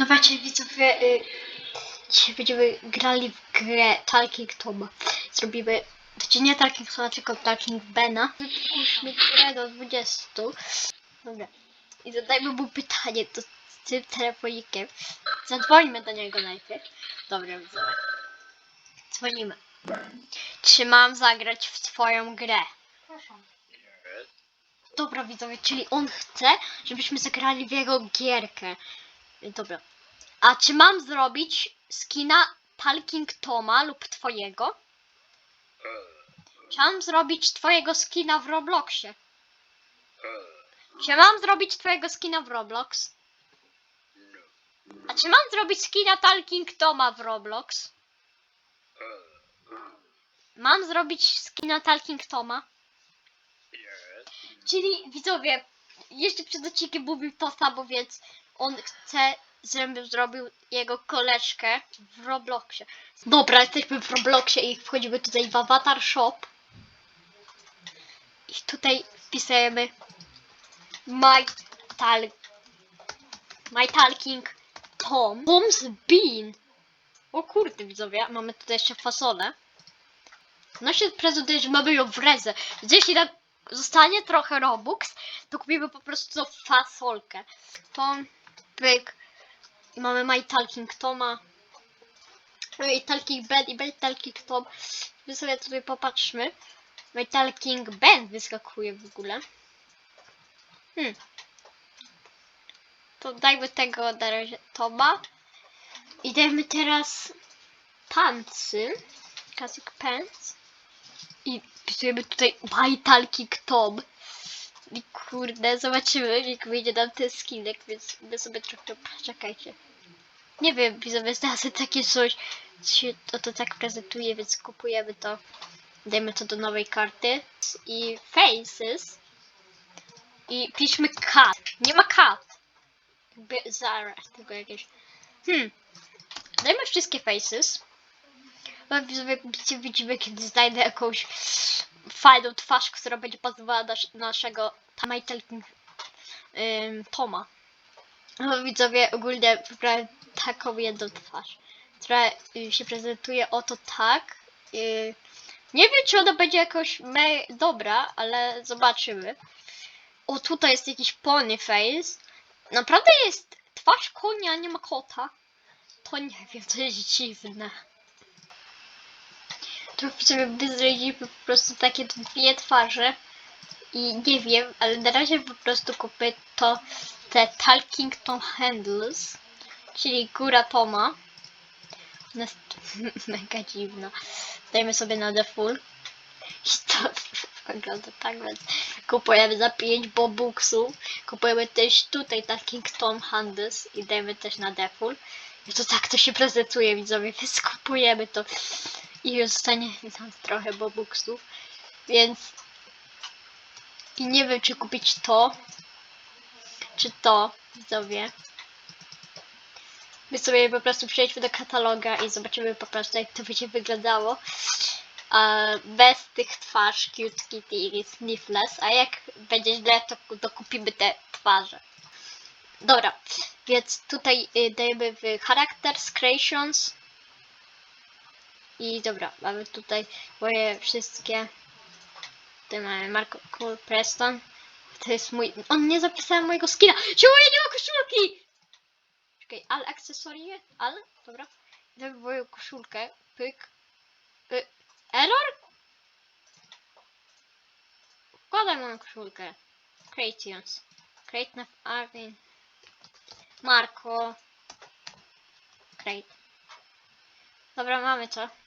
No właśnie, widzowie, y, dzisiaj będziemy grali w grę Talking Toma. Zrobimy, znaczy nie Talking Toma, tylko Talking Bena. Wypuśćmy grę do 20. Dobra. I zadajmy mu pytanie to z tym telefonikiem. Zadzwońmy do niego najpierw. Dobra, widzowie. Dzwonimy. Czy mam zagrać w twoją grę? Proszę. Dobra widzowie, czyli on chce, żebyśmy zagrali w jego gierkę. Dobra. A czy mam zrobić skina Talking Toma lub twojego? Czy mam zrobić twojego skina w Robloxie? Czy mam zrobić twojego skina w Roblox? A czy mam zrobić skina Talking Toma w Roblox? Mam zrobić skina Talking Toma? Czyli widzowie, jeszcze przed odcinkiem mówił to samo, więc on chce, żebym zrobił jego koleżkę w Robloxie. Dobra, jesteśmy w Robloxie i wchodzimy tutaj w Avatar Shop. I tutaj wpisujemy My. My Talking Tom. Tom's Bean. O kurde widzowie, mamy tutaj jeszcze fasolę. No się prezentuje, że mamy ją w rezę. Jeśli nam zostanie trochę Robux, to kupimy po prostu fasolkę. Tom, pyk. Mamy My Talking Toma. I Talking Ben i My Talking Tom. My sobie tutaj popatrzmy. My Talking Ben wyskakuje w ogóle. Hmm. To dajmy tego na razie Toma. I dajmy teraz pancy. Classic Pants. I wpisujemy tutaj My Talking Tom. I kurde, zobaczymy, jak wyjdzie nam ten skinek, więc my sobie trochę poczekajcie. Nie wiem, widzowie, znalazłem takie coś, co się to, to tak prezentuje, więc kupujemy to. Dajmy to do nowej karty. I Faces. I piszmy Cat. Nie ma Cat. Jakby zaraz, tylko jakieś... Hmm. Dajmy wszystkie Faces. No widzowie, widzimy, kiedy znajdę jakąś fajną twarz, która będzie do nas- naszego Tamajtelking ym, Toma. No widzowie, ogólnie wybrałem taką jedną twarz, która y, się prezentuje oto tak. Y, nie wiem, czy ona będzie jakoś me dobra, ale zobaczymy. O, tutaj jest jakiś pony face. Naprawdę jest twarz konia, nie ma kota. To nie wiem, to jest dziwne. To sobie wyzrodzimy po prostu takie dwie twarze. I nie wiem, ale na razie po prostu kupię to te Talking Tom Handles, czyli góra Toma. Ona jest mega dziwna. Dajmy sobie na default. I to wygląda tak, więc kupujemy za 5 bobuksów. Kupujemy też tutaj Talking Tom Handles i dajmy też na default. I to tak to się prezentuje, widzowie, więc kupujemy to i już zostanie nam trochę bobuksów, więc i nie wiem czy kupić to, czy to, widzowie. My sobie po prostu przejdźmy do kataloga i zobaczymy po prostu jak to będzie wyglądało. Bez tych twarz Cute Kitty i Sniffless, a jak będzie źle to dokupimy te twarze. Dobra, więc tutaj y, dajemy w Characters Creations i dobra, mamy tutaj moje wszystkie. Tutaj mamy Marco Cool Preston. To jest mój. On nie zapisałem mojego skina. Czemu ja nie mam koszulki? Czekaj, ale akcesorie? Ale? Dobra. Dajmy moją koszulkę. Pyk. Y, error? Wkładaj moją koszulkę. Creations. Create na Arvin. Marco. Create. Dobra, mamy to.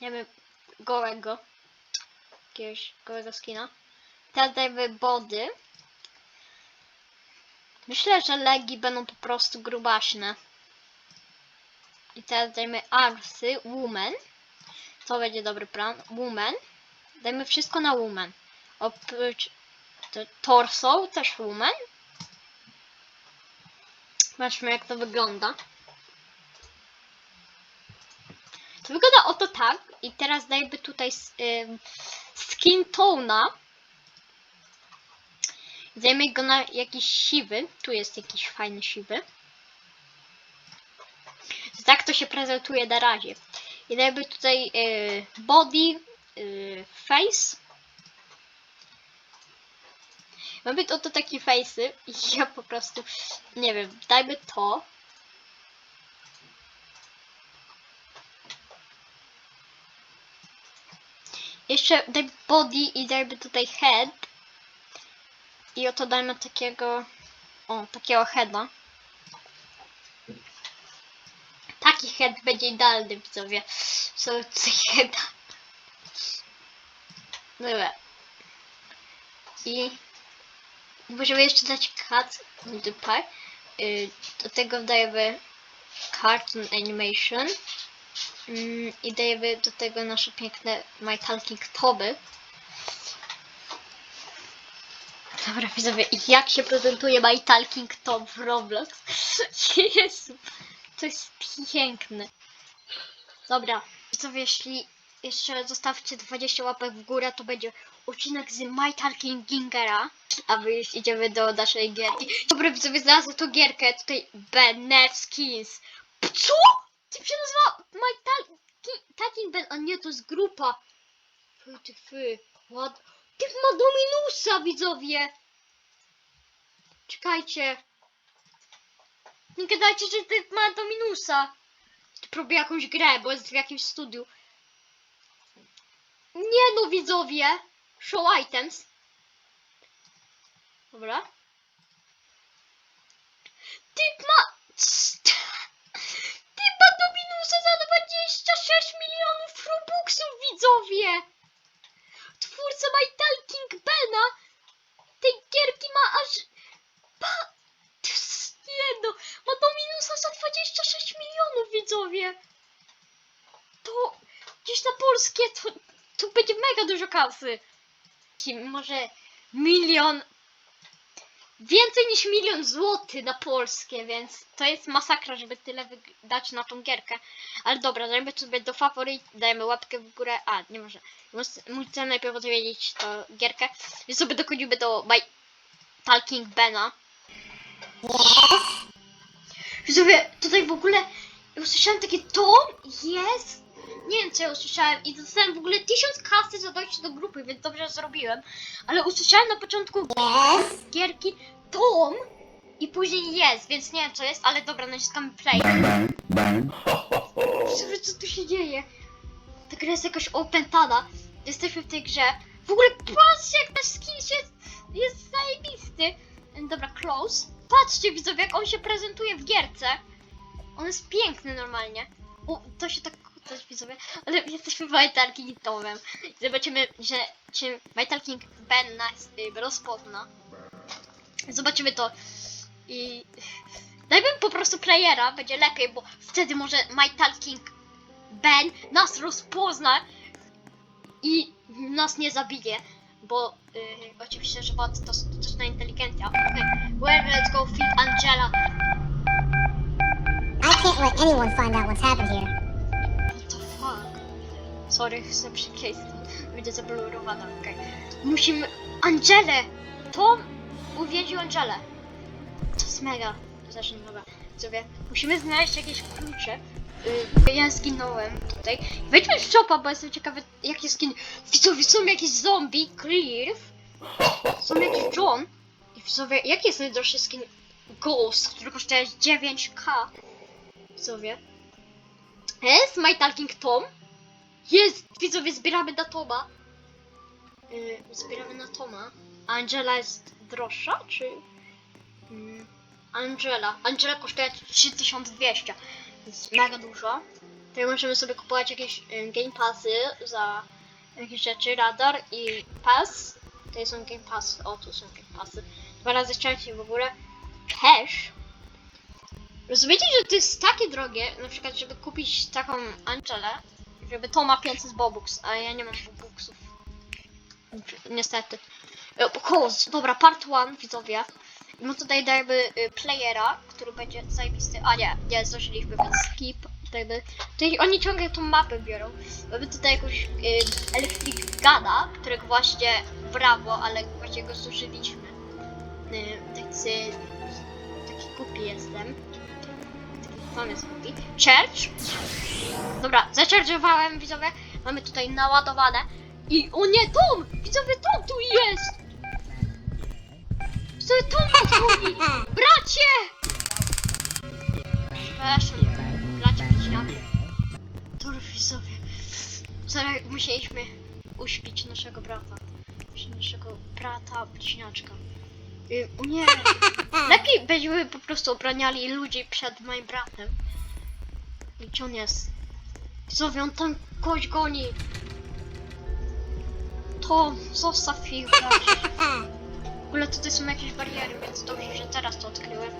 Nie wiem, gołego. Jakiegoś gołego skina. Teraz dajmy body. Myślę, że legi będą po prostu grubaśne. I teraz dajmy arsy, woman. To będzie dobry plan. Woman. Dajmy wszystko na woman. Oprócz to torso, też woman. Zobaczmy jak to wygląda. To wygląda oto tak. I teraz dajmy tutaj skin tona. Dajmy go na jakiś siwy. Tu jest jakiś fajny siwy. Tak to się prezentuje na razie. I jakby tutaj y, body, y, face. Mamy to, to takie face'y i ja po prostu, nie wiem, dajmy to. Jeszcze daj body i dajmy tutaj head. I oto dajmy takiego, o, takiego heada. Taki head będzie idealny, widzowie. Co tutaj heada. Dobra. I możemy jeszcze dać cut duper. Y, do tego dajemy cartoon animation. Mm, I dajemy do tego nasze piękne My Talking Toby. Dobra, widzowie, jak się prezentuje My Talking Tom w Roblox? Jezu, to jest piękne. Dobra, widzowie, jeśli jeszcze zostawcie 20 łapek w górę, to będzie odcinek z My Talking Gingera. A my już idziemy do naszej gierki. Dobra, widzowie, znalazłem tą gierkę. Tutaj Benet Skins. Co? Się nazywa My Talking, Talking Ben, a nie, to jest grupa. Fy, ty, fy. Typ ma Dominusa, widzowie. Czekajcie. Nie gadajcie, że typ ma Dominusa. Ty próbuje jakąś grę, bo jest w jakimś studiu. Nie no, widzowie. Show items. Dobra. Typ ma... Typ ma za 26 milionów Robuxów, widzowie. Twórca My Talking Bena tej gierki ma aż... Pa... Nie no, ma Dominusa za 26 milionów, widzowie. To gdzieś na polskie to, będzie mega dużo kasy. Może milion... Więcej niż milion złotych na polskie, więc to jest masakra, żeby tyle wyg- dać na tą gierkę. Ale dobra, dajmy sobie do faworyt, dajemy łapkę w górę. A, nie może. Mus- Muszę najpierw odpowiedzieć to gierkę. Więc sobie dochodzimy do My Talking Bena. Widzowie, tutaj w ogóle usłyszałem takie to jest. Nie wiem co ja usłyszałem i dostałem w ogóle tysiąc kasy za dojście do grupy, więc dobrze zrobiłem. Ale usłyszałem na początku gierki Tom i później jest, więc nie wiem co jest, ale dobra, naciskamy play. Bang, bang, co tu się dzieje? Ta gra jest jakoś opętana. Jesteśmy w tej grze. W ogóle patrzcie jak nasz skin jest, jest zajebisty. Dobra, close. Patrzcie widzowie jak on się prezentuje w gierce. On jest piękny normalnie. U, to się tak też widzowie, ale jesteśmy Vital Kingdomem. Zobaczymy, że czy Vital King Ben nas y, rozpozna. Zobaczymy to. I dajmy po prostu playera, będzie lepiej, bo wtedy może My Talking Ben nas rozpozna i nas nie zabije. Bo y, oczywiście, że bot to sztuczna inteligencja. Okay. Well, let's go feed Angela. I can't let anyone find out what's happened here. Sorry, chcę przykleić. Będzie zablurowana, okej. Musimy... Angelę! Tom uwięził Angelę. To jest mega. Zacznę, dobra. Sobie. Musimy znaleźć jakieś klucze. Yy, ja zginąłem tutaj. Wejdźmy w shopa, bo jestem ciekawy, jakie skin... Widzowie, są jakieś zombie, Clear. Są jakiś John. I widzowie, jaki jest najdroższy skin? Ghost, który kosztuje 9k. Widzowie. Jest My Talking Tom. Jest! Widzowie, zbieramy na Toma. Yy, zbieramy na Toma. Angela jest droższa, czy... Yy, Angela. Angela kosztuje 3200. Jest mega dużo. Tutaj możemy sobie kupować jakieś yy, game passy za jakieś rzeczy. Radar i pass. Tutaj są game passy. O, tu są game passy. Dwa razy szczęście w ogóle. Cash. Rozumiecie, że to jest takie drogie, na przykład, żeby kupić taką Angelę, żeby to ma 500 bobux, a ja nie mam bobuxów. Niestety. E, Host, dobra, part 1, widzowie. My tutaj dajemy y, playera, który będzie zajebisty. A nie, nie, zdążyliśmy, więc skip. Dajmy. Tutaj oni ciągle tą mapę biorą. Mamy tutaj jakąś y, Electric Gana, którego właśnie brawo, ale właśnie go zużyliśmy. Y, tacy, taki głupi jestem. Tom jest głupi. Church. Dobra, zacharge'owałem, widzowie. Mamy tutaj naładowane. I, o nie, Tom! Widzowie, Tom tu jest! Widzowie, Tom goni! Bracie! Przepraszam, bracie bliźniaki. To widzowie. Wczoraj musieliśmy uśpić naszego brata. Naszego brata bliźniaczka. Y, nie. Lepiej byśmy po prostu obraniali ludzi przed moim bratem. I Gdzie on jest? Widzowie, on tam kogoś goni. To zostaw ich, bracie. W ogóle tutaj są jakieś bariery, więc dobrze, że teraz to odkryłem.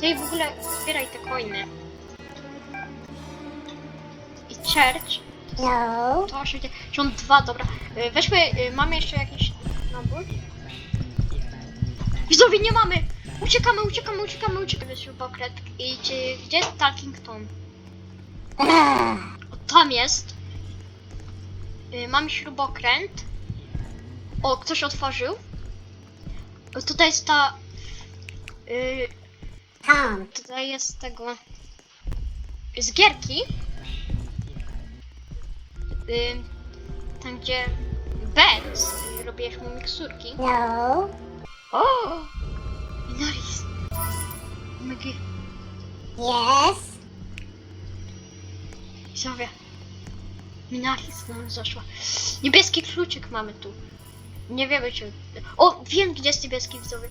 Ty i w ogóle zbieraj te coiny. I church. No. To 82, dobra. Y, Weźmy, y, mamy jeszcze jakiś nabór? Widzowie, nie mamy! Uciekamy, uciekamy, uciekamy, uciekamy. Śrubokręt. I czy, gdzie jest Talking Tom? O, tam jest. Y, Mamy śrubokręt. O, ktoś otworzył. O, tutaj jest ta... Y, Tom. tutaj jest tego... Z gierki. Y, tam gdzie Benz robiłeś mu miksurki. No. O! Minaris. Mygi. Yes. Widzowie. Minaris nam zaszła. Niebieski kluczyk mamy tu. Nie wiemy czy... O! Wiem gdzie jest niebieski widzowie.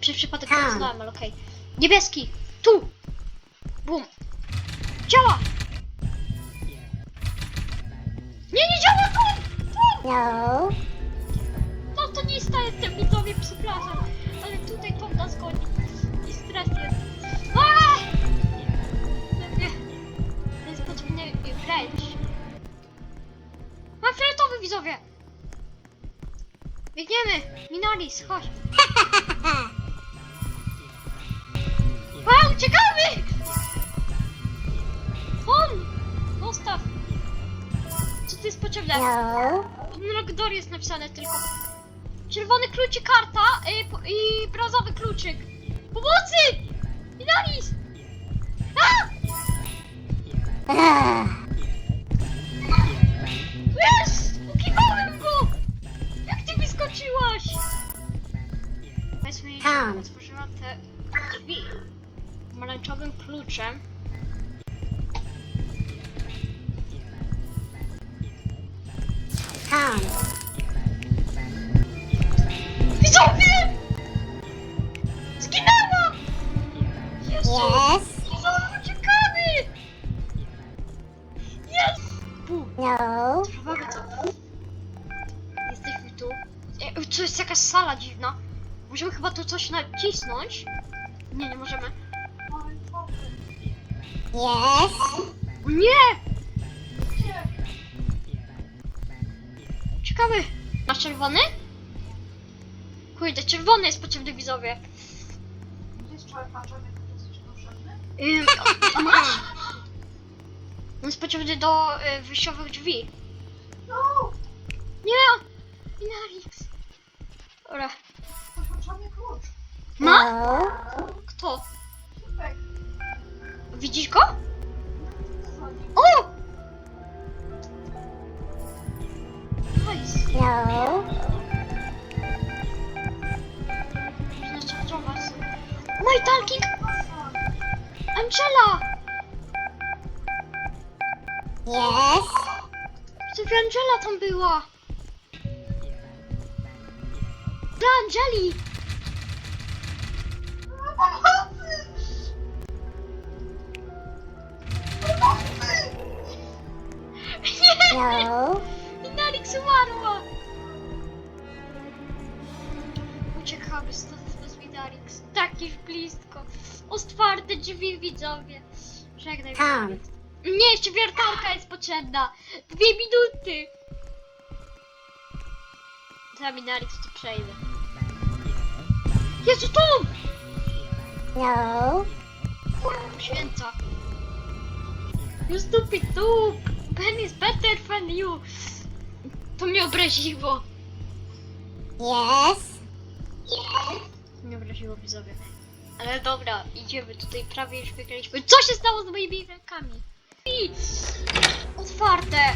Przez przypadek go znałem, ale okej. Niebieski! Tu! Bum! Działa! Nie, nie działa tu! Tu! No. Nie jestem widzowie, przepraszam. Ale tutaj to nas goni. I stres jest. To jest potrzebny wręcz. Mam fioletowy widzowie! Biegniemy! Minaris, chodź! A, uciekamy! On! Zostaw! Co tu jest potrzebne? No. Logdor jest napisane tylko. Czerwony kluczyk karta y, po- i brązowy kluczyk. Pomocy! Inaris! A! Jest! Ukiwałem go! Jak ty wyskoczyłaś? Powiedzmy, Tam. że otworzyłam te drzwi pomarańczowym kluczem. Tom. Widzowie! Zginęła! Jezu! Yes. Widzowie, uciekamy! Jest! Bu! No. Trwamy to. Jesteśmy tu. E, to jest jakaś sala dziwna. Możemy chyba tu coś nacisnąć? Nie, nie możemy. Yes. O nie! Ciekawy. Masz czerwony? Kurde, czerwony jest potrzebny widzowie. Ym, a masz? On jest potrzebny do y, wyjściowych drzwi. Nie! Inarix. Dobra. Ma? No. Kto? Widzisz go? Tam! Dla Angeli! Za Inarix to przejdę. Jezu, Tom! No. Święca. You stupid dupe. Ben is better than you. To mnie obraziło. Yes. Nie obraziło widzowie. Ale dobra, idziemy tutaj, prawie już wygraliśmy. Co się stało z moimi rękami? I... Otwarte!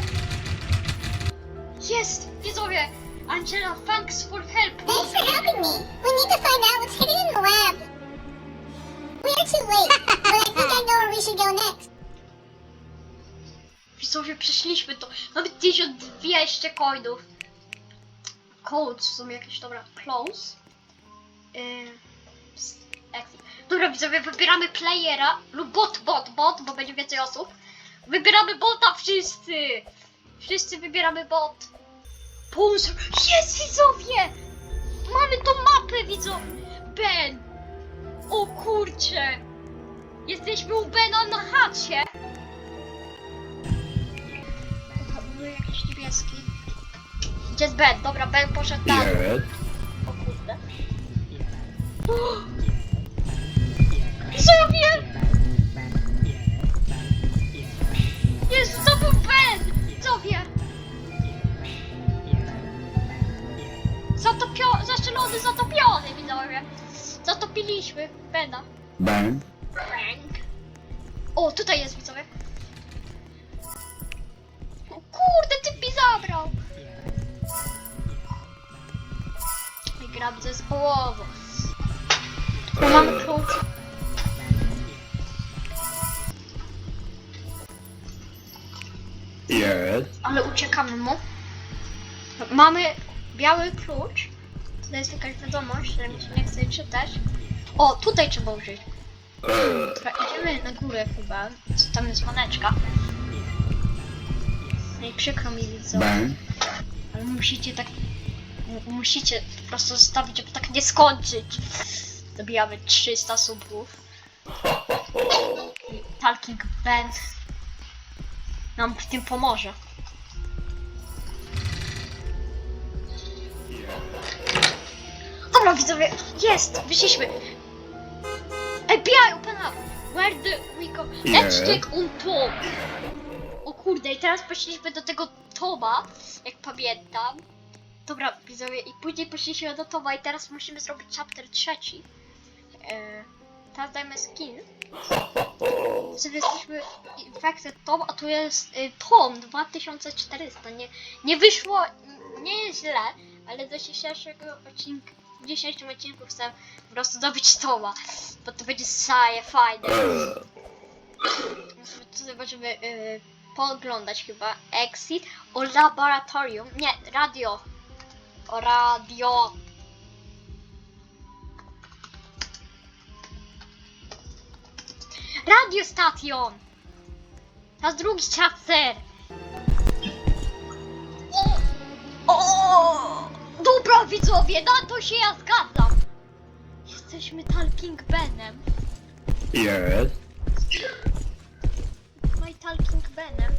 Jest! Widzowie! Angela, thanks for help! Thanks for helping me. We need to find out what's hidden in the lab. We are too late, but I think I know where we should go next. Widzowie, przeszliśmy to. Mamy 1200 coinów. Codes są jakieś, dobra. Close. Yy. Dobra, widzowie, wybieramy playera lub bot, bot, bot, bo będzie więcej osób. Wybieramy bota wszyscy! Wszyscy wybieramy bot. Sponsor. Jest, widzowie! Mamy tą mapę, widzowie! Ben! O kurcze! Jesteśmy u Bena na chacie! Był jakiś niebieski. Gdzie jest Ben? Dobra, Ben poszedł tam. O kurde. Widzowie! Jest, to był Ben! Widzowie! Zatopio... Zaszczelony, zatopiony, widzowie! Zatopiliśmy Bena. Bang. Frank. O, tutaj jest widzowie. O kurde, ty mi zabrał. I gram zespołowo. Tu mamy klucz. Yes. Ale uciekamy mu. Mamy biały klucz. Tutaj jest jakaś wiadomość, ale mi się nie chce czytać. O, tutaj trzeba użyć. Dobra, idziemy na górę chyba. Co tam jest maneczka. No i przykro mi Bang. ale musicie tak... mu- Musicie po prostu zostawić, żeby tak nie skończyć. Dobijamy 300 subów. Talking Ben nam w tym pomoże. Dobra widzowie, jest! Wyszliśmy! FBI, open up! Where do we go? Let's Yeah. check on Tom! O kurde, i teraz poszliśmy do tego Toma, jak pamiętam. Dobra, widzowie, i później poszliśmy do Toma i teraz musimy zrobić chapter trzeci. E, teraz dajmy skin. Sobie jesteśmy Infected Tom, a tu jest y, Tom 2400. Nie, nie wyszło, nie jest źle, ale do dzisiejszego odcinka, w dzisiejszym odcinku chcę po prostu zdobyć Toma, bo to będzie saje fajne. Tutaj możemy y, pooglądać chyba Exit o Laboratorium, nie, Radio. O Radio. Radio Station! Teraz drugi chapter! O! O! Dobra widzowie, na to się ja zgadzam! Jesteśmy Talking Benem. Yes. My Talking Benem.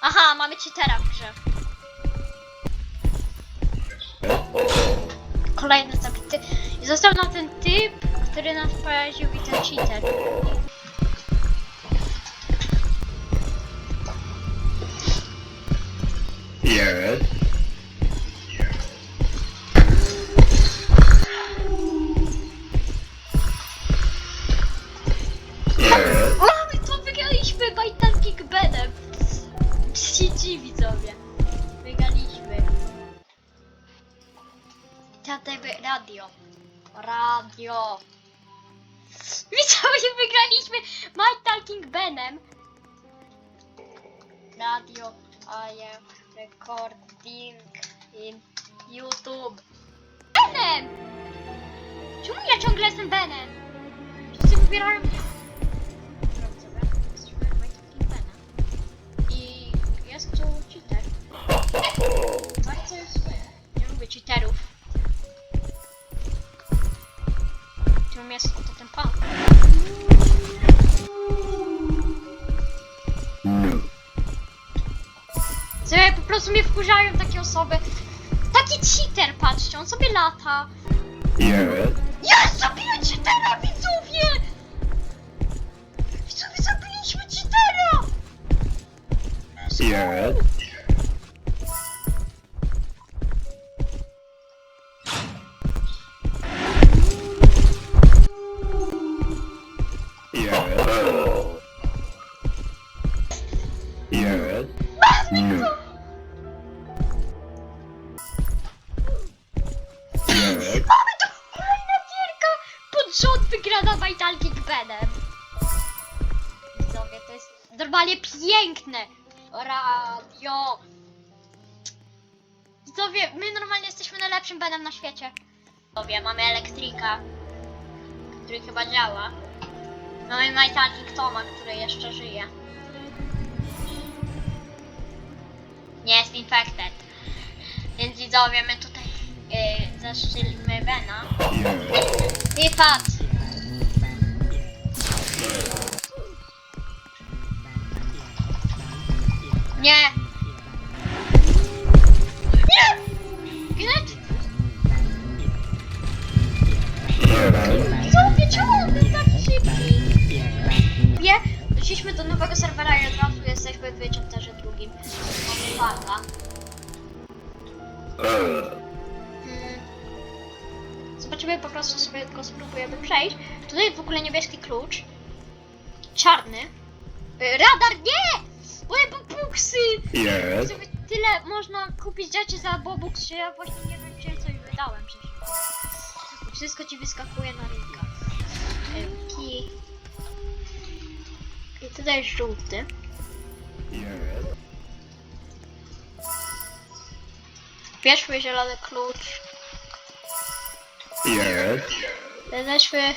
Aha, mamy cheatera w grze. Kolejny zabity. I został nam ten typ, który nas poraził i ten cheater. Yes. Yes. Mamy to wygraliśmy by Talking Benem. GG widzowie. Wygraliśmy. Teatry radio. Radio. Widzowie, wygraliśmy My Talking Benem. Radio. I am recording in YouTube. Benem! Czemu ja ciągle jestem Benem? Wszyscy wybierają mnie. I jest tu cheater. Bardzo jest zły. Nie lubię cheaterów. Którym jest oto ten pan. Prostu mnie wkurzają takie osoby. Taki cheater, patrzcie, on sobie lata. Ja zabiję cheatera, widzowie! Widzowie, zabiliśmy cheatera! Yes. Gra do Vital Kickpadem. Widzowie, to jest normalnie piękne. Radio. Widzowie, my normalnie jesteśmy najlepszym bedem na świecie. Widzowie, mamy elektryka, który chyba działa. Mamy Vital Toma, który jeszcze żyje. Nie jest infected. Więc widzowie, my tutaj yy, zaszczylimy Bena. I patrz. Nie. Nie! Yes. Co? Czemu on szybki? Nie, doszliśmy do nowego serwera i od razu jesteśmy w chapterze drugim. Mamy farta. Zobaczymy po prostu sobie go spróbujemy przejść. Tutaj w ogóle niebieski klucz. Czarny. Y, Radar, nie! Moje bobuksy! Yes. Sobie tyle można kupić rzeczy za bobuks, że ja właśnie nie wiem, czy coś wydałem przecież. Wszystko ci wyskakuje na rynka. Kij. I tutaj jest żółty. Yes. Bierzmy zielony klucz. Yes. Znaleźliśmy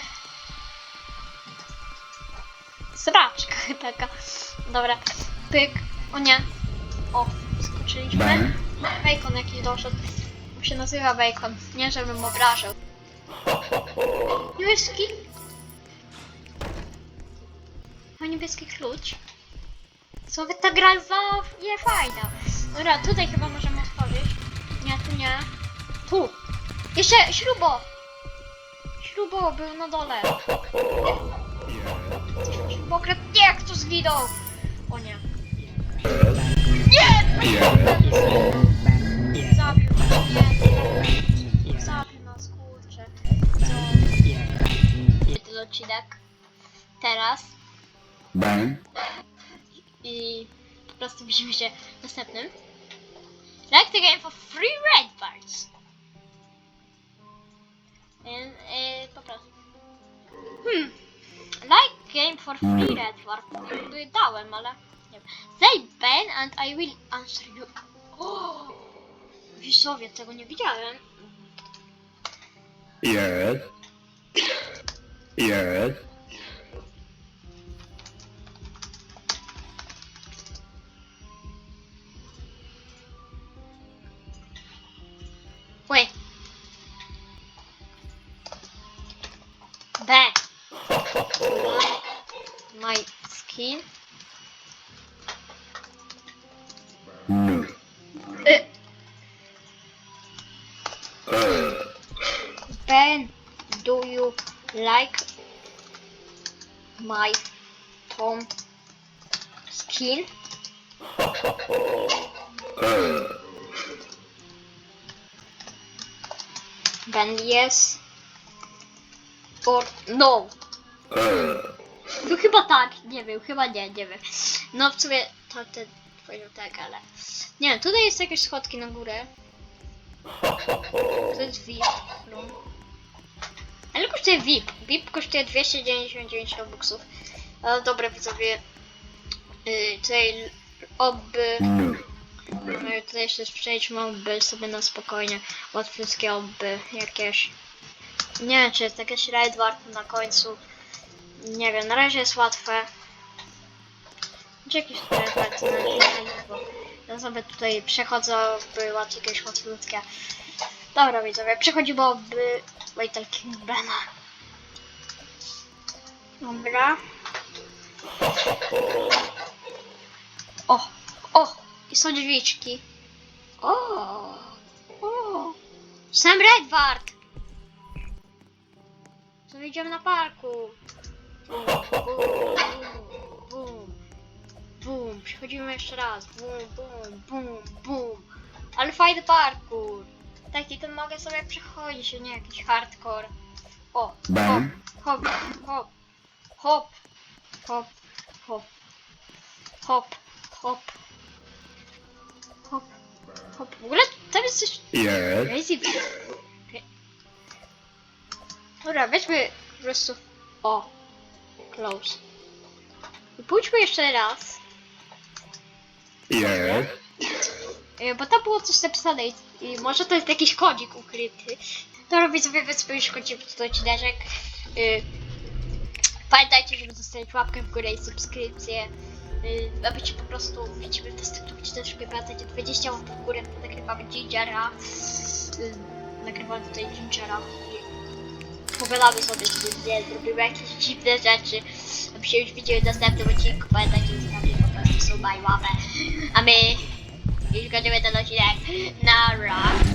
sraczka taka. Dobra, pyk. O nie. O, skoczyliśmy. Bacon jakiś doszedł. On się nazywa Bacon. Nie, żebym obrażał. Niebieski. Ma niebieski klucz. Co wy ta gra za nie fajna. Dobra, tutaj chyba możemy otworzyć. Nie, tu nie. Tu. Jeszcze śrubo. Śrubo był na dole. Śrubokręt. Nie, kto zginął. O nie. Yes. Zabił nas, nie. Zabił nas, kurczę. Co? Ten odcinek. Teraz. Bang. I po prostu widzimy się w następnym. Like the game for free red parts. Game for free red part. Jakby dałem, ale nie wiem. Say Ben and I will answer you. Oh! Wisowie, tego nie widziałem. Yes. Yes. Like my Tom skin? Ben, yes or no? No chyba tak, nie wiem, chyba nie, nie wiem. No w sumie to ten powiedział tak, ale... Nie tutaj jest jakieś schodki na górę. To jest VIP. Ale kosztuje VIP. VIP kosztuje 299 robuxów. Ale dobra widzowie. Yy, tutaj oby... No. Tutaj jeszcze przejdźmy oby sobie na spokojnie. Łatwiejskie oby jakieś. Nie wiem czy jest jakieś raid warto na końcu. Nie wiem, na razie jest łatwe. Czy tutaj bardzo na ja sobie tutaj przechodzę, by łatwiej jakieś łatwiutkie. Dobra widzowie, przechodzimy oby Waitel King Bena. Dobra. O, o, i są drzwiczki. O, o. Sam Redward. To idziemy na parku. Bum, bum, bum, bum. Bum, przechodzimy jeszcze raz. Bum, bum, bum, bum. Ale fajny parkour. Taki to mogę sobie przechodzić, a nie jakiś hardcore. O, hop, Bang. hop, hop, hop, hop, hop, hop, hop, hop, hop. W ogóle tam jest coś Yes. crazy. Dobra, weźmy po prostu O. Close. I pójdźmy jeszcze raz. Yes. Y, Bo tam było coś napisane i, i może to jest jakiś kodzik ukryty. To robię sobie wyspoję szkodzi w odcineczek. Y, Pamiętajcie, żeby zostawić łapkę w górę i subskrypcję. Y, Abyście po prostu widzimy w następnym odcineczku. Pamiętajcie, 20 łapek w górę, to nagrywamy Gingera. Y, Nagrywamy tutaj Gingera i pogadamy sobie, czy nie zrobimy jakieś dziwne rzeczy. Abyście już widzieli w następnym odcinku. Pamiętajcie, zostawić po prostu suba i łapę. A my już kończymy ten odcinek. Nara.